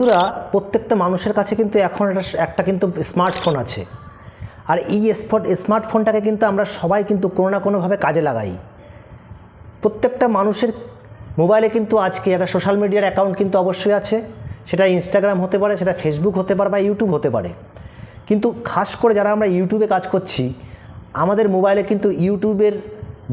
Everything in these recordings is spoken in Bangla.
বন্ধুরা, প্রত্যেকটা মানুষের কাছে কিন্তু এখন একটা কিন্তু স্মার্টফোন আছে। আর এই স্মার্টফোনটাকে কিন্তু আমরা সবাই কিন্তু কোনো না কোনোভাবে কাজে লাগাই। প্রত্যেকটা মানুষের মোবাইলে কিন্তু আজকে একটা সোশ্যাল মিডিয়ার অ্যাকাউন্ট কিন্তু অবশ্যই আছে। সেটা ইনস্টাগ্রাম হতে পারে, সেটা ফেসবুক হতে পারে বা ইউটিউব হতে পারে। কিন্তু খাস করে যারা আমরা ইউটিউবে কাজ করছি, আমাদের মোবাইলে কিন্তু ইউটিউবের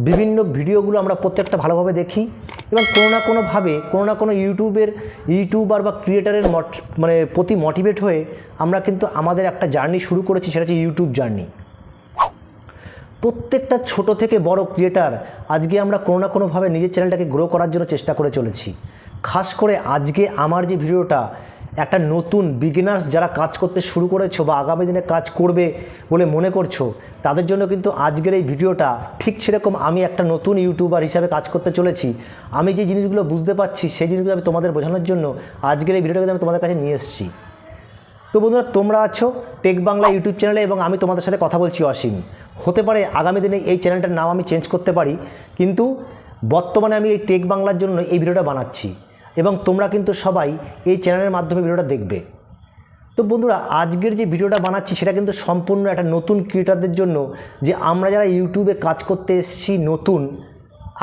বিভিন্ন ভিডিওগুলো আমরা প্রত্যেকটা ভালোভাবে দেখি এবং কোনো না কোনোভাবে, কোনো না কোনো ইউটিউবের, ইউটিউবার বা ক্রিয়েটারের মট মানে প্রতি মোটিভেট হয়ে আমরা কিন্তু আমাদের একটা জার্নি শুরু করেছি, সেটা হচ্ছে ইউটিউব জার্নি প্রত্যেকটা ছোট থেকে বড় ক্রিয়েটার আজকে আমরা কোনো না কোনোভাবে নিজের চ্যানেলটাকে গ্রো করার জন্য চেষ্টা করে চলেছি। খাস করে আজকে আমার যে ভিডিওটা একটা নতুন বিগিনার্স যারা কাজ করতে শুরু করেছ বা আগামী দিনে কাজ করবে বলে মনে করছ, তাদের জন্য কিন্তু আজকের এই ভিডিওটা ঠিক সেরকম আমি একটা নতুন ইউটিউবার হিসাবে কাজ করতে চলেছি। আমি যে জিনিসগুলো বুঝতে পারছি, সেই জিনিসগুলো আমি তোমাদের বোঝানোর জন্য আজকের এই ভিডিওটাকে আমি তোমাদের কাছে নিয়ে এসেছি। তো বন্ধুরা, তোমরা আছো টেক বাংলা ইউটিউব চ্যানেলে এবং আমি তোমাদের সাথে কথা বলছি অসীম। হতে পারে আগামী দিনে এই চ্যানেলটার নাম আমি চেঞ্জ করতে পারি, কিন্তু বর্তমানে আমি এই টেক বাংলার জন্য এই ভিডিওটা বানাচ্ছি। এবং তোমরা কিন্তু সবাই এই চ্যানেলের মাধ্যমে ভিডিওটা দেখবে। তো বন্ধুরা, আজকের যে ভিডিওটা বানাচ্ছি সেটা কিন্তু সম্পূর্ণ একটা নতুন ক্রিয়েটারদের জন্য যে আমরা যারা ইউটিউবে কাজ করতে এসেছি নতুন,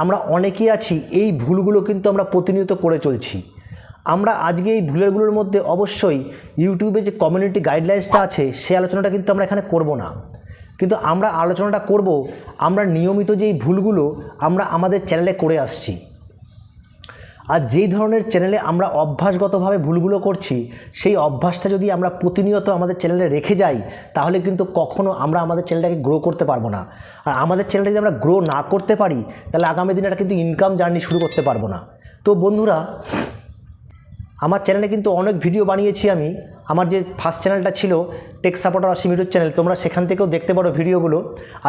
আমরা অনেকেই আছি, এই ভুলগুলো কিন্তু আমরা প্রতিনিয়ত করে চলছি। আমরা আজকে এই ভুলেরগুলোর মধ্যে অবশ্যই ইউটিউবে যে কমিউনিটি গাইডলাইন্সটা আছে, সেই আলোচনাটা কিন্তু আমরা এখানে করব না। কিন্তু আমরা আলোচনাটা করব, আমরা নিয়মিত যেই ভুলগুলো আমরা আমাদের চ্যানেলে করে আসছি। আর যেই ধরনের চ্যানেলে আমরা অভ্যাসগতভাবে ভুলগুলো করছি, সেই অভ্যাসটা যদি আমরা প্রতিনিয়ত আমাদের চ্যানেলে রেখে যাই, তাহলে কিন্তু কখনো আমরা আমাদের চ্যানেলটাকে গ্রো করতে পারব না। আর আমাদের চ্যানেলটা যদি আমরা গ্রো না করতে পারি, তাহলে আগামী দিনে একটা কিন্তু ইনকাম জার্নি শুরু করতে পারব না। তো বন্ধুরা, আমার চ্যানেলে কিন্তু অনেক ভিডিও বানিয়েছি আমি। আমার যে ফার্স্ট চ্যানেলটা ছিল tech supporter Asim YouTube channel তোমরা সেখান থেকেও দেখতে পারো ভিডিওগুলো।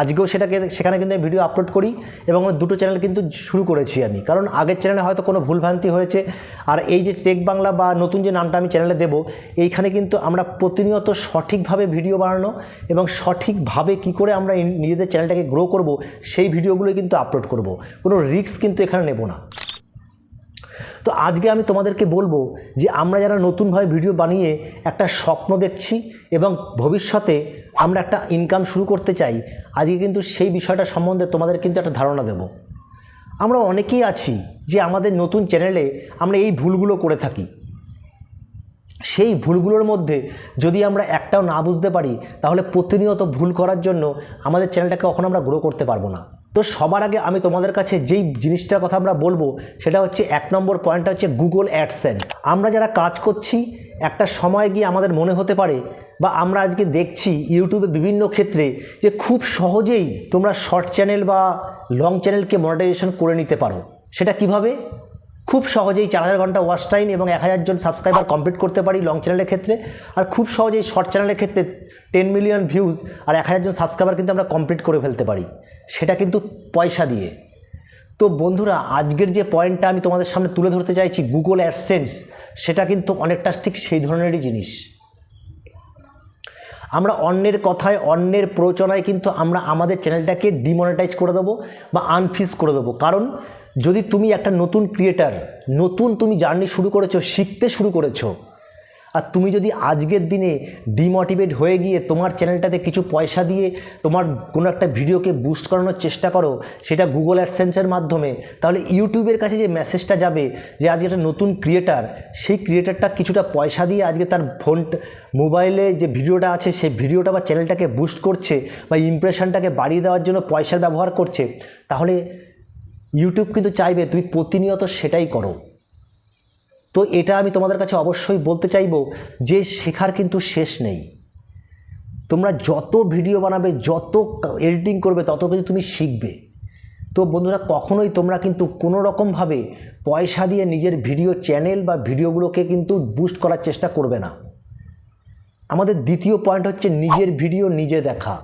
আজকেও সেটাকে, সেখানে কিন্তু আমি ভিডিও আপলোড করি এবং আমার দুটো চ্যানেল কিন্তু শুরু করেছি আমি। কারণ আগের চ্যানেলে হয়তো কোনো ভুলভ্রান্তি হয়েছে। আর এই যে টেক বাংলা বা নতুন যে নামটা আমি চ্যানেলে দেবো, এইখানে কিন্তু আমরা প্রতিনিয়ত সঠিকভাবে ভিডিও বানানো এবং সঠিকভাবে কি করে আমরা নিজেদের চ্যানেলটাকে গ্রো করব, সেই ভিডিওগুলোই কিন্তু আপলোড করব। কোনো রিস্ক কিন্তু এখানে নেব না। তো আজকে আমি তোমাদেরকে বলব যে আমরা যারা নতুনভাবে ভিডিও বানিয়ে একটা স্বপ্ন দেখছি এবং ভবিষ্যতে আমরা একটা ইনকাম শুরু করতে চাই, আজকে কিন্তু সেই বিষয়টা সম্বন্ধে তোমাদের কিন্তু একটা ধারণা দেব। আমরা অনেকেই আছি যে আমাদের নতুন চ্যানেলে আমরা এই ভুলগুলো করে থাকি। সেই ভুলগুলোর মধ্যে যদি আমরা একটাও না বুঝতে পারি, তাহলে প্রতিনিয়ত ভুল করার জন্য আমাদের চ্যানেলটাকে কখনো আমরা গ্রো করতে পারব না। তো সবার আগে আমি তোমাদের কাছে যেই জিনিসটার কথা আমরা বলব, সেটা হচ্ছে এক নম্বর পয়েন্টটা হচ্ছে গুগল অ্যাডসেন্স আমরা যারা কাজ করছি, একটা সময় গিয়ে আমাদের মনে হতে পারে, বা আমরা আজকে দেখছি ইউটিউবে বিভিন্ন ক্ষেত্রে যে খুব সহজেই তোমরা শর্ট চ্যানেল বা লং চ্যানেলকে মনিটাইজেশন করে নিতে পারো। সেটা কীভাবে? খুব সহজেই চার হাজার ঘণ্টা ওয়াচ টাইম এবং এক হাজার জন সাবস্ক্রাইবার কমপ্লিট করতে পারি লং চ্যানেলের ক্ষেত্রে, আর খুব সহজেই শর্ট চ্যানেলের ক্ষেত্রে টেন মিলিয়ন ভিউজ আর এক হাজার জন সাবস্ক্রাইবার কিন্তু আমরা কমপ্লিট করে ফেলতে পারি। সেটা কিন্তু পয়সা দিয়ে। তো বন্ধুরা, আজকের যে পয়েন্টটা আমি তোমাদের সামনে তুলে ধরতে চাইছি গুগল অ্যাডসেন্স সেটা কিন্তু অনেকটা ঠিক সেই ধরনেরই জিনিস। আমরা অন্যের কথায়, অন্যের প্ররোচনায় কিন্তু আমরা আমাদের চ্যানেলটাকে ডিমনিটাইজ করে দেবো বা আনফিস করে দেবো। কারণ, যদি তুমি একটা নতুন ক্রিয়েটার নতুন তুমি জার্নি শুরু করেছ, শিখতে শুরু করেছ আর তুমি যদি আজকের দিনে ডিমোটিভেট হয়ে গিয়ে তোমার চ্যানেলটাতে কিছু পয়সা দিয়ে তোমার কোনো একটা ভিডিওকে বুস্ট করানোর চেষ্টা করো, সেটা গুগল অ্যাডসেন্সের মাধ্যমে, তাহলে ইউটিউবের কাছে যে মেসেজটা যাবে যে আজকে একটা নতুন ক্রিয়েটার সেই ক্রিয়েটারটা কিছুটা পয়সা দিয়ে আজকে তার ফোন মোবাইলে যে ভিডিওটা আছে, সেই ভিডিওটা বা চ্যানেলটাকে বুস্ট করছে বা ইমপ্রেশনটাকে বাড়িয়ে দেওয়ার জন্য পয়সার ব্যবহার করছে, তাহলে ইউটিউব কিন্তু চাইবে তুমি প্রতিনিয়ত সেটাই করো। তো এটা আমি তোমাদের কাছে অবশ্যই বলতে চাইব যে শেখার কিন্তু শেষ নেই। তোমরা যত ভিডিও বানাবে, যত এডিটিং করবে, তত কিন্তু তুমি শিখবে। তো বন্ধুরা, কখনোই তোমরা কিন্তু কোনো রকমভাবে পয়সা দিয়ে নিজের ভিডিও চ্যানেল বা ভিডিওগুলোকে কিন্তু বুস্ট করার চেষ্টা করবে না। আমাদের দ্বিতীয় পয়েন্ট হচ্ছে নিজের ভিডিও নিজে দেখা।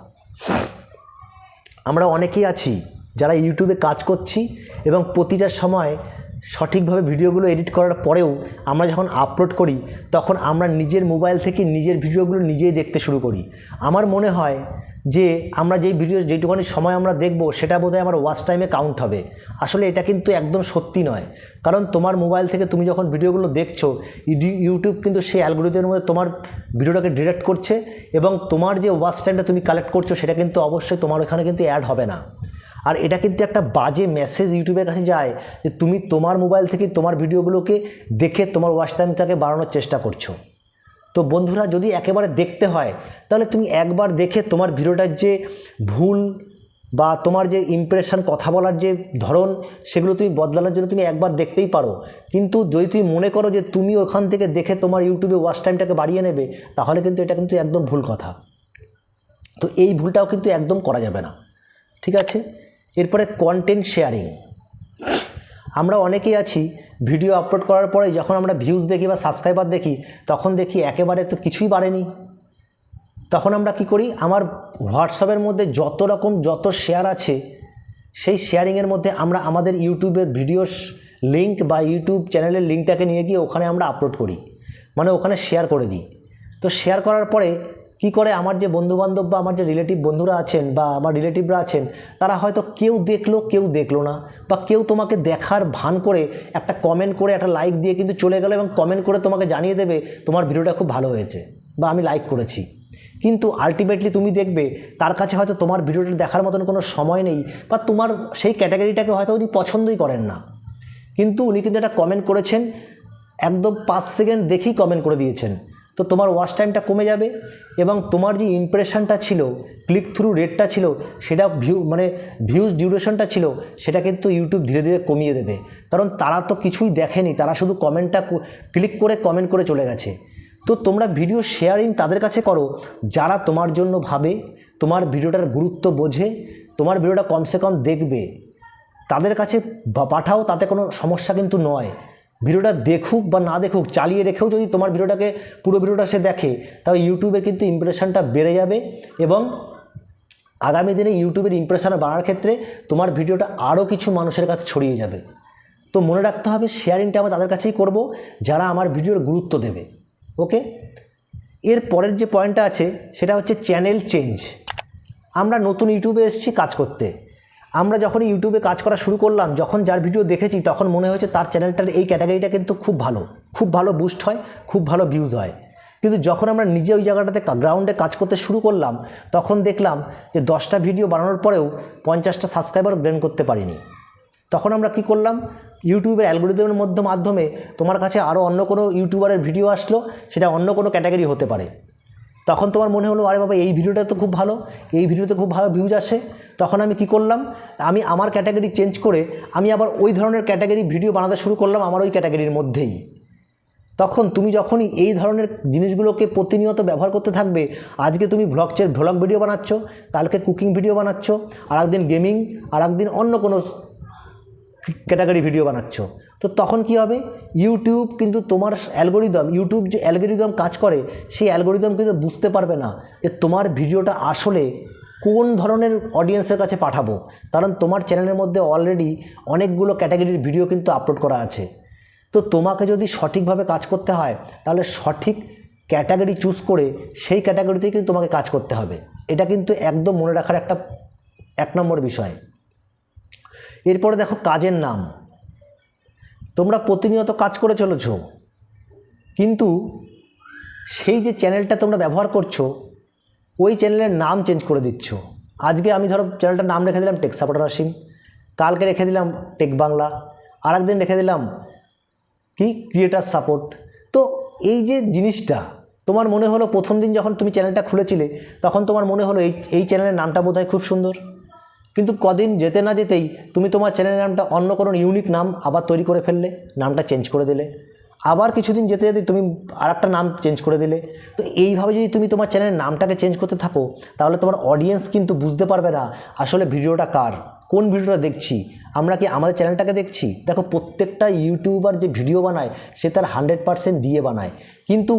আমরা অনেকেই আছি যারা ইউটিউবে কাজ করছি এবং প্রতিটা সময় সঠিকভাবে ভিডিওগুলো এডিট করার পরেও আমরা যখন আপলোড করি, তখন আমরা নিজের মোবাইল থেকে নিজের ভিডিওগুলো নিজেই দেখতে শুরু করি। আমার মনে হয় যে আমরা যেই ভিডিও যেটুখানি সময় আমরা দেখব, সেটা বোধহয় আমার ওয়াচ টাইমে কাউন্ট হবে। আসলে এটা কিন্তু একদম সত্যি নয়। কারণ তোমার মোবাইল থেকে তুমি যখন ভিডিওগুলো দেখছ ইউটিউব কিন্তু সেই অ্যালগোরিদমের মধ্যে তোমার ভিডিওটাকে ডিরেক্ট করছে এবং তোমার যে ওয়াচ টাইমটা তুমি কালেক্ট করছ, সেটা কিন্তু অবশ্যই তোমার ওখানে কিন্তু অ্যাড হবে না। আর এটা কিন্তু একটা বাজে মেসেজ ইউটিউবের কাছে যায় যে তুমি তোমার মোবাইল থেকে তোমার ভিডিওগুলোকে দেখে তোমার ওয়াচ টাইমটাকে বাড়ানোর চেষ্টা করছ। তো বন্ধুরা, যদি একেবারে দেখতে হয়, তাহলে তুমি একবার দেখে তোমার ভিডিওটার যে ভুল বা তোমার যে ইমপ্রেশন কথা বলার যে ধরন, সেগুলো তুমি বদলানোর জন্য তুমি একবার দেখতেই পারো। কিন্তু যদি তুমি মনে করো যে তুমি ওখান থেকে দেখে তোমার ইউটিউবে ওয়াচ টাইমটাকে বাড়িয়ে নেবে, তাহলে কিন্তু এটা কিন্তু একদম ভুল কথা। তো এই ভুলটাও কিন্তু একদম করা যাবে না। ঠিক আছে? এরপরে কন্টেন্ট শেয়ারিং আমরা অনেকেই আছি ভিডিও আপলোড করার পরে যখন আমরা ভিউজ দেখি বা সাবস্ক্রাইবার দেখি, তখন দেখি একেবারে তো কিছুই বাড়েনি। তখন আমরা কি করি? আমার হোয়াটসঅ্যাপের মধ্যে যত রকম যত শেয়ার আছে, সেই শেয়ারিংয়ের মধ্যে আমরা আমাদের ইউটিউবের ভিডিওর লিঙ্ক বা ইউটিউব চ্যানেলের লিঙ্কটাকে নিয়ে গিয়ে ওখানে আমরা আপলোড করি। মানে ওখানে শেয়ার করে দিই। তো শেয়ার করার পরে কি করে আমার যে বন্ধুবান্ধব বা আমার যে রিলেটিভ বন্ধুরা আছেন বা আমার রিলেটিভরা আছেন, তারা হয়তো কেউ দেখল কেউ দেখল না বা কেউ তোমাকে দেখার ভান করে একটা কমেন্ট করে, একটা লাইক দিয়ে কিন্তু চলে গেলো এবং কমেন্ট করে তোমাকে জানিয়ে দেবে, তোমার ভিডিওটা খুব ভালো হয়েছে বা আমি লাইক করেছি। কিন্তু আলটিমেটলি তুমি দেখবে, তার কাছে হয়তো তোমার ভিডিওটা দেখার মতন কোনো সময় নেই বা তোমার সেই ক্যাটাগরিটাকে হয়তো উনি পছন্দই করেন না। কিন্তু উনি কিন্তু একটা কমেন্ট করেছেন, একদম পাঁচ সেকেন্ড দেখেই কমেন্ট করে দিয়েছেন। তো তোমার ওয়াচ টাইমটা কমে যাবে এবং তোমার যে ইমপ্রেশনটা ছিল ক্লিক থ্রু রেটটা ছিল, সেটা ভিউ মানে ভিউজ ডিউরেশনটা ছিল, সেটা কিন্তু ইউটিউব ধীরে ধীরে কমিয়ে দেবে। কারণ তারা তো কিছুই দেখেনি, তারা শুধু কমেন্টটা ক্লিক করে কমেন্ট করে চলে গেছে। তো তোমরা ভিডিও শেয়ারিং তাদের কাছে করো, যারা তোমার জন্য ভাবে, তোমার ভিডিওটার গুরুত্ব বোঝে, তোমার ভিডিওটা কমসে কম দেখবে। তাদের কাছে পাঠাও, তাতে কোনো সমস্যা কিন্তু নয়। ভিডিওটা দেখুক বা না দেখুক, চালিয়ে রেখেও যদি তোমার ভিডিওটাকে, পুরো ভিডিওটা সে দেখে, তাহলে ইউটিউবের কিন্তু ইমপ্রেশনটা বেড়ে যাবে এবং আগামী দিনে ইউটিউবের ইমপ্রেশন বাড়ার ক্ষেত্রে তোমার ভিডিওটা আরও কিছু মানুষের কাছে ছড়িয়ে যাবে। তো মনে রাখতে হবে শেয়ারিংটা আমরা তাদের কাছেই করব, যারা আমার ভিডিওর গুরুত্ব দেবে। ওকে এর পরের যে পয়েন্টটা আছে, সেটা হচ্ছে চ্যানেল চেঞ্জ আমরা নতুন ইউটিউবে এসেছি কাজ করতে। আমরা যখন ইউটিউবে কাজ করা শুরু করলাম, যখন যার ভিডিও দেখেছি, তখন মনে হয়েছে তার চ্যানেলটার এই ক্যাটাগরিটা কিন্তু খুব ভালো। খুব ভালো বুস্ট হয়, খুব ভালো ভিউজ হয়। কিন্তু যখন আমরা নিজে ওই জায়গাটাতে গ্রাউন্ডে কাজ করতে শুরু করলাম, তখন দেখলাম যে দশটা ভিডিও বানানোর পরেও পঞ্চাশটা সাবস্ক্রাইবার গ্রেন করতে পারিনি। তখন আমরা কি করলাম ইউটিউবের অ্যালগোরিদমের মধ্য মাধ্যমে তোমার কাছে আরও অন্য কোনো ইউটিউবারের ভিডিও আসলো, সেটা অন্য কোনো ক্যাটাগরি হতে পারে। তখন তোমার মনে হলো, আরে বাবা, এই ভিডিওটা তো খুব ভালো, এই ভিডিওতে খুব ভালো ভিউজ আসে। তখন আমি কি করলাম? আমি আমার ক্যাটাগরি চেঞ্জ করে আমি আবার ওই ধরনের ক্যাটাগরি ভিডিও বানাতে শুরু করলাম আমার ওই ক্যাটাগরির মধ্যেই। তখন তুমি যখনই এই ধরনের জিনিসগুলোকে প্রতিনিয়ত ব্যবহার করতে থাকবে, আজকে তুমি ভ্লগচের ভ্লগ ভিডিও বানাচ্ছ, কালকে কুকিং ভিডিও বানাচ্ছ আর একদিন গেমিং আর একদিন অন্য কোনো ক্যাটাগরি ভিডিও বানাচ্ছ। তো তখন কি হবে? ইউটিউব কিন্তু তোমার অ্যালগোরিদম ইউটিউব যে অ্যালগোরিদম কাজ করে, সেই অ্যালগোরিদম কিন্তু বুঝতে পারবে না যে তোমার ভিডিওটা আসলে কোন ধরনের অডিয়েন্সের কাছে পাঠাবো? কারণ তোমার চ্যানেলের মধ্যে অলরেডি অনেকগুলো ক্যাটাগরির ভিডিও কিন্তু আপলোড করা আছে। তো তোমাকে যদি সঠিকভাবে কাজ করতে হয়, তাহলে সঠিক ক্যাটাগরি চুজ করে সেই ক্যাটাগরিতেই কিন্তু তোমাকে কাজ করতে হবে। এটা কিন্তু একদম মনে রাখার একটা, এক নম্বর বিষয়। এরপরে দেখো কাজের নাম। তোমরা প্রতিনিয়ত কাজ করে চলেছ। কিন্তু সেই যে চ্যানেলটা তোমরা ব্যবহার করছ ওই চ্যানেলের নাম চেঞ্জ করে দিচ্ছ। আজকে আমি ধরো চ্যানেলটার নাম রেখে দিলাম টেক সাপোর্টার আসিম কালকে রেখে দিলাম টেক বাংলা আর একদিন রেখে দিলাম কি? ক্রিয়েটার সাপোর্ট তো এই যে জিনিসটা, তোমার মনে হলো প্রথম দিন যখন তুমি চ্যানেলটা খুলেছিলে, তখন তোমার মনে হলো এই এই চ্যানেলের নামটা বোধহয় খুব সুন্দর। কিন্তু কদিন যেতে না যেতেই তুমি তোমার চ্যানেলের নামটা অন্য কোনো ইউনিক নাম আবার তৈরি করে ফেললে, নামটা চেঞ্জ করে দিলে। আবার কিছুদিন যেতে যেতে তুমি আর একটা নাম চেঞ্জ করে দিলে। তো এইভাবে যদি তুমি তোমার চ্যানেলের নামটাকে চেঞ্জ করতে থাকো, তাহলে তোমার অডিয়েন্স কিন্তু বুঝতে পারবে না আসলে ভিডিওটা কার, কোন ভিডিওটা দেখছি, আমরা কি আমাদের চ্যানেলটাকে দেখছি? দেখো, প্রত্যেকটা ইউটিউবার যে ভিডিও বানায়, সে তার হান্ড্রেড পারসেন্ট দিয়ে বানায়। কিন্তু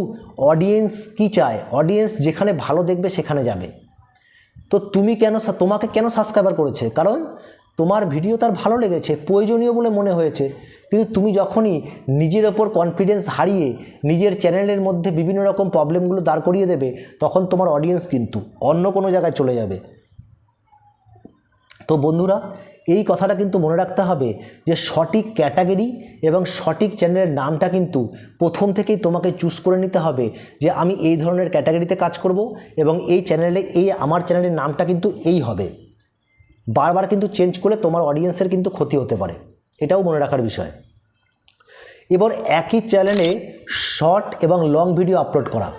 অডিয়েন্স কি চায়? অডিয়েন্স যেখানে ভালো দেখবে, সেখানে যাবে। তো তুমি কেন তোমাকে কেন সাবস্ক্রাইবার করেছে? কারণ তোমার ভিডিও তার ভালো লেগেছে, প্রয়োজনীয় বলে মনে হয়েছে। কিন্তু তুমি যখনই নিজের ওপর কনফিডেন্স হারিয়ে নিজের চ্যানেলের মধ্যে বিভিন্ন রকম প্রবলেমগুলো দাঁড় করিয়ে দেবে, তখন তোমার অডিয়েন্স কিন্তু অন্য কোনো জায়গায় চলে যাবে। তো বন্ধুরা, এই কথাটা কিন্তু মনে রাখতে হবে যে সঠিক ক্যাটাগরি এবং সঠিক চ্যানেলের নামটা কিন্তু প্রথম থেকেই তোমাকে চুজ করে নিতে হবে যে আমি এই ধরনের ক্যাটাগরিতে কাজ করব এবং এই চ্যানেলে এই আমার চ্যানেলের নামটা কিন্তু এই হবে। বারবার কিন্তু চেঞ্জ করলে তোমার অডিয়েন্সের কিন্তু ক্ষতি হতে পারে। এটাও মনে রাখার বিষয়। এবার একই চ্যানেলে শর্ট এবং লং ভিডিও আপলোড করা।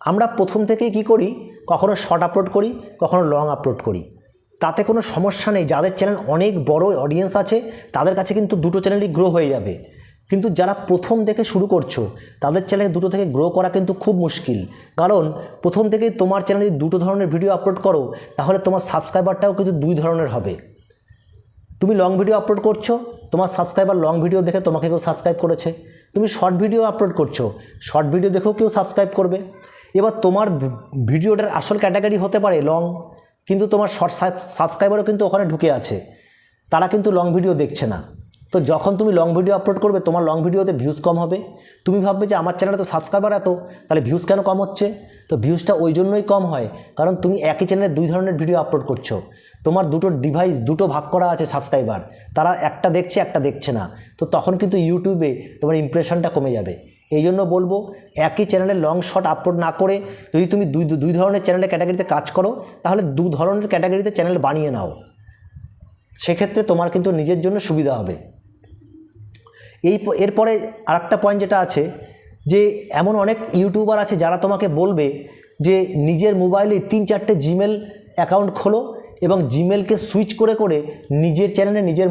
আমরা প্রথম থেকেই কি করি? কখনো শর্ট আপলোড করি, কখনো লং আপলোড করি। তাতে কোনো সমস্যা নেই। যাদের চ্যানেল অনেক বড় অডিয়েন্স আছে, তাদের কাছে কিন্তু দুটো চ্যানেলই গ্রো হয়ে যাবে। কিন্তু যারা প্রথম থেকে শুরু করছ, তাদের চ্যানেলে দুটো থেকে গ্রো করা কিন্তু খুব মুশকিল। কারণ প্রথম থেকেই তোমার চ্যানেলে দুটো ধরনের ভিডিও আপলোড করো, তাহলে তোমার সাবস্ক্রাইবারটাও কিন্তু দুই ধরনের হবে। তুমি লং ভিডিও আপলোড করছ, তোমার সাবস্ক্রাইবার লং ভিডিও দেখে তোমাকে কেউ সাবস্ক্রাইব করেছে, তুমি শর্ট ভিডিও আপলোড করছ শর্ট ভিডিও দেখেও কেউ সাবস্ক্রাইব করবে। এবার তোমার ভিডিওটার আসল ক্যাটাগরি হতে পারে লং কিন্তু তোমার শর্ট সাবস্ক্রাইবারও কিন্তু ওখানে ঢুকে আছে, তারা কিন্তু লং ভিডিও দেখছে না। তো যখন তুমি লং ভিডিও আপলোড করবে, তোমার লং ভিডিওতে ভিউজ কম হবে। তুমি ভাববে যে আমার চ্যানেলে তো সাবস্ক্রাইবার এত, তাহলে ভিউজ কেন কম হচ্ছে? তো ভিউজটা ওই জন্যই কম হয়, কারণ তুমি একই চ্যানেলে দুই ধরনের ভিডিও আপলোড করছ। তোমার দুটো ডিভাইস দুটো ভাগ করা আছে সাবস্ক্রাইবার তারা একটা দেখছে একটা দেখছে না। তো তখন কিন্তু ইউটিউবে তোমার ইমপ্রেশনটা কমে যাবে। এই জন্য বলব, একই চ্যানেলে লং শট আপলোড না করে যদি তুমি দুই দুই ধরনের চ্যানেলের ক্যাটাগরিতে কাজ করো, তাহলে দু ধরনের ক্যাটাগরিতে চ্যানেল বানিয়ে নাও। সেক্ষেত্রে তোমার কিন্তু নিজের জন্য সুবিধা হবে। এই এরপরে আরেকটা পয়েন্ট যেটা আছে, যে এমন অনেক ইউটিউবার আছে যারা তোমাকে বলবে যে নিজের মোবাইলে তিন চারটে জিমেল অ্যাকাউন্ট খোলো এবং জিমেলকে সুইচ করে করে নিজের চ্যানেলে নিজের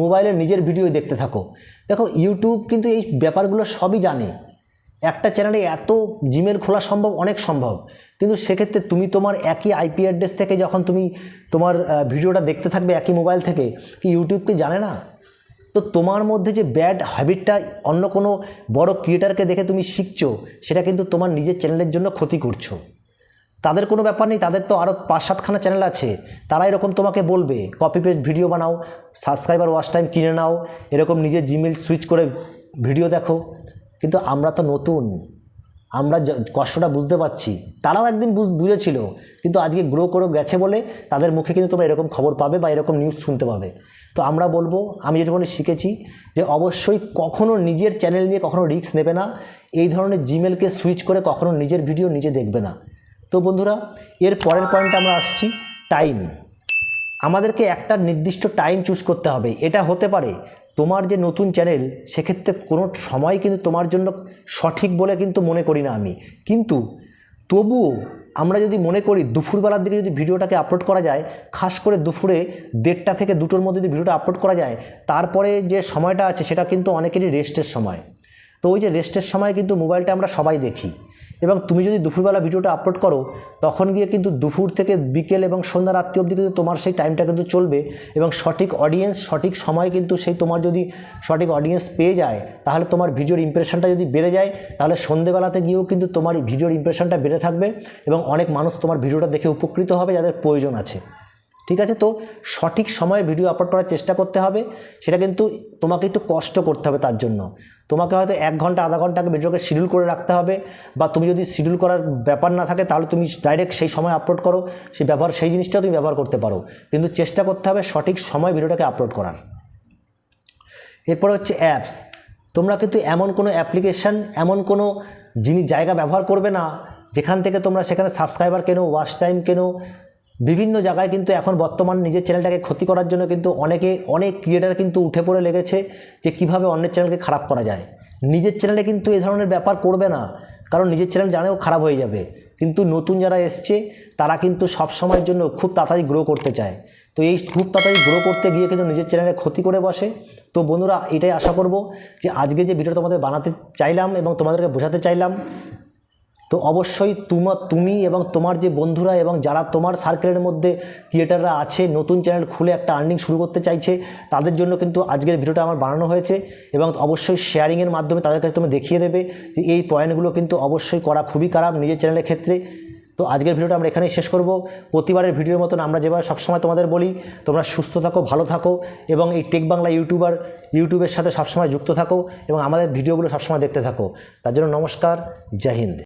মোবাইলে নিজের ভিডিও দেখতে থাকো। দেখো ইউটিউব কিন্তু এই ব্যাপারগুলো সবই জানে। একটা চ্যানেলে এত জিমেল খোলা সম্ভব, অনেক সম্ভব। কিন্তু সেক্ষেত্রে তুমি তোমার একই আইপি অ্যাড্রেস থেকে যখন তুমি তোমার ভিডিওটা দেখতে থাকবে একই মোবাইল থেকে, কি ইউটিউব কি জানে না? তো তোমার মধ্যে যে ব্যাড হ্যাবিটটা অন্য কোনো বড় ক্রিয়েটারকে দেখে তুমি শিখছো, সেটা কিন্তু তোমার নিজের চ্যানেলের জন্য ক্ষতি করছ। তাদের কোনো ব্যাপার নেই, তাদের তো আরও পাঁচ সাতখানা চ্যানেল আছে। তারা এরকম তোমাকে বলবে কপি পেস্ট ভিডিও বানাও সাবস্ক্রাইবার ওয়াচ টাইম কিনে নাও, এরকম নিজের জিমেল সুইচ করে ভিডিও দেখো। কিন্তু আমরা তো নতুন, আমরা কষ্টটা বুঝতে পারছি। তারাও একদিন বুঝ, বুঝেছিল, কিন্তু আজকে গ্রো করে, গেছে বলে তাদের মুখে কিন্তু তোমরা এরকম খবর পাবে বা এরকম নিউজ শুনতে পাবে। তো আমরা বলব, আমি যেটুকুনি শিখেছি, যে অবশ্যই কখনও নিজের চ্যানেল নিয়ে কখনো রিস্ক নেবে না। এই ধরনের জিমেলকে সুইচ করে কখনো নিজের ভিডিও নিজে দেখবে না। তো বন্ধুরা, এর পরের পয়েন্টে আমরা আসছি টাইম আমাদেরকে একটা নির্দিষ্ট টাইম চুজ করতে হবে। এটা হতে পারে তোমার যে নতুন চ্যানেল সেক্ষেত্রে কোনো সময় কিন্তু তোমার জন্য সঠিক বলে কিন্তু মনে করি না আমি। কিন্তু তবুও আমরা যদি মনে করি দুপুরবেলার দিকে যদি ভিডিওটাকে আপলোড করা যায়, খাস করে দুপুরে দেড়টা থেকে দুটোর মধ্যে যদি ভিডিওটা আপলোড করা যায়, তারপরে যে সময়টা আছে, সেটা কিন্তু অনেকেরই রেস্টের সময়। তো ওই যে রেস্টের সময় কিন্তু মোবাইলটা আমরা সবাই দেখি। এবং তুমি যদি দুপুরবেলা ভিডিওটা আপলোড করো, তখন গিয়ে কিন্তু দুপুর থেকে বিকেল এবং সন্ধ্যা রাত্রি অবধি কিন্তু তোমার সেই টাইমটা কিন্তু চলবে এবং সঠিক অডিয়েন্স সঠিক সময় কিন্তু সেই তোমার যদি সঠিক অডিয়েন্স পেয়ে যায়, তাহলে তোমার ভিডিওর ইমপ্রেশনটা যদি বেড়ে যায়, তাহলে সন্ধেবেলাতে গিয়েও কিন্তু তোমার ভিডিওর ইমপ্রেশনটা বেড়ে থাকবে এবং অনেক মানুষ তোমার ভিডিওটা দেখে উপকৃত হবে যাদের প্রয়োজন আছে। ঠিক আছে তো? সঠিক সময়ে ভিডিও আপলোড করার চেষ্টা করতে হবে, সেটা কিন্তু তোমাকে একটু কষ্ট করতে হবে তার জন্য। তোমাকে হয়তো এক ঘণ্টা, আধা ঘণ্টা আগে ভিডিওকে শিডিউল করে রাখতে হবে বা তুমি যদি শিডিউল করার ব্যাপার না থাকে তাহলে তুমি ডাইরেক্ট সেই সময় আপলোড করো, সেই ব্যবহার, সেই জিনিসটা তুমি ব্যবহার করতে পারো। কিন্তু চেষ্টা করতে হবে সঠিক সময় ভিডিওটাকে আপলোড করার। এরপর হচ্ছে অ্যাপস তোমরা কিন্তু এমন কোনো অ্যাপ্লিকেশান এমন কোনো জিনিস জায়গা ব্যবহার করবে না, যেখান থেকে তোমরা সেখানে সাবস্ক্রাইবার কেনো ওয়াচ টাইম কেনো বিভিন্ন জায়গায় কিন্তু এখন বর্তমান নিজের চ্যানেলটাকে ক্ষতি করার জন্য কিন্তু অনেকে, অনেক ক্রিয়েটার কিন্তু উঠে পড়ে লেগেছে যে কীভাবে অন্যের চ্যানেলকে খারাপ করা যায়। নিজের চ্যানেলে কিন্তু এই ধরনের ব্যাপার করবে না, কারণ নিজের চ্যানেল জানেও খারাপ হয়ে যাবে। কিন্তু নতুন যারা এসছে, তারা কিন্তু সব সময়ের জন্য খুব তাড়াতাড়ি গ্রো করতে চায়। তো এই খুব তাড়াতাড়ি গ্রো করতে গিয়ে কিন্তু নিজের চ্যানেলে ক্ষতি করে বসে। তো বন্ধুরা, এটাই আশা করব যে আজকে যে ভিডিও তোমাদের বানাতে চাইলাম এবং তোমাদেরকে বোঝাতে চাইলাম তো অবশ্যই তোমার তুমি এবং তোমার যে বন্ধুরা এবং যারা তোমার সার্কেলের মধ্যে ক্রিয়েটাররা আছে, নতুন চ্যানেল খুলে একটা আর্নিং শুরু করতে চাইছে, তাদের জন্য কিন্তু আজকের ভিডিওটা আমার বানানো হয়েছে এবং অবশ্যই শেয়ারিংয়ের মাধ্যমে তাদের কাছে তুমি দেখিয়ে দেবে যে এই পয়েন্টগুলো কিন্তু অবশ্যই করা খুবই খারাপ নিজের চ্যানেলের ক্ষেত্রে। তো আজকের ভিডিওটা আমরা এখানেই শেষ করব। প্রতিবারের ভিডিওর মতন আমরা যেভাবে সবসময় তোমাদের বলি, তোমরা সুস্থ থাকো, ভালো থাকো এবং এই টেক বাংলা ইউটিউবার ইউটিউবের সাথে সবসময় যুক্ত থাকো এবং আমাদের ভিডিওগুলো সবসময় দেখতে থাকো। তার জন্য নমস্কার, জয় হিন্দ।